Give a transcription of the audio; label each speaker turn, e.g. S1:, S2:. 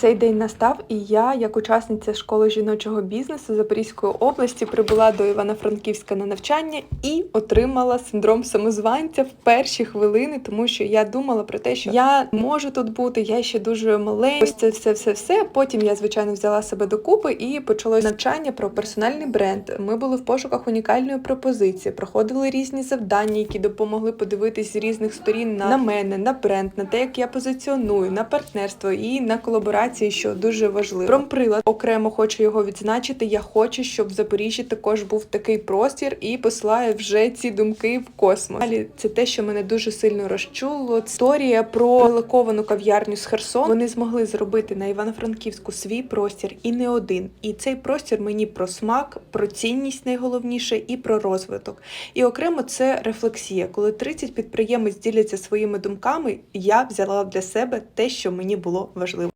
S1: Цей день настав, і я, як учасниця школи жіночого бізнесу Запорізької області, прибула до Івано-Франківська на навчання і отримала синдром самозванця в перші хвилини, тому що я думала про те, що я можу тут бути, я ще дуже маленька. Ось це все, все, все. Потім я, звичайно, взяла себе докупи і почалось навчання про персональний бренд. Ми були в пошуках унікальної пропозиції, проходили різні завдання, які допомогли подивитись з різних сторін на, на мене, на бренд, на те, як я позиціоную, на партнерство і на колаборації, що дуже важливо. Промприлад окремо хочу його відзначити. Я хочу, щоб в Запоріжжі також був такий простір і посилаю вже ці думки в космос. Далі це те, що мене дуже сильно розчуло. Історія про лаковану кав'ярню з Херсон. Вони змогли зробити на Івано-Франківську свій простір і не один. І цей простір мені про смак, про цінність найголовніше і про розвиток. І окремо це рефлексія. Коли 30 підприємець діляться своїми думками, я взяла для себе те, що мені було важливо.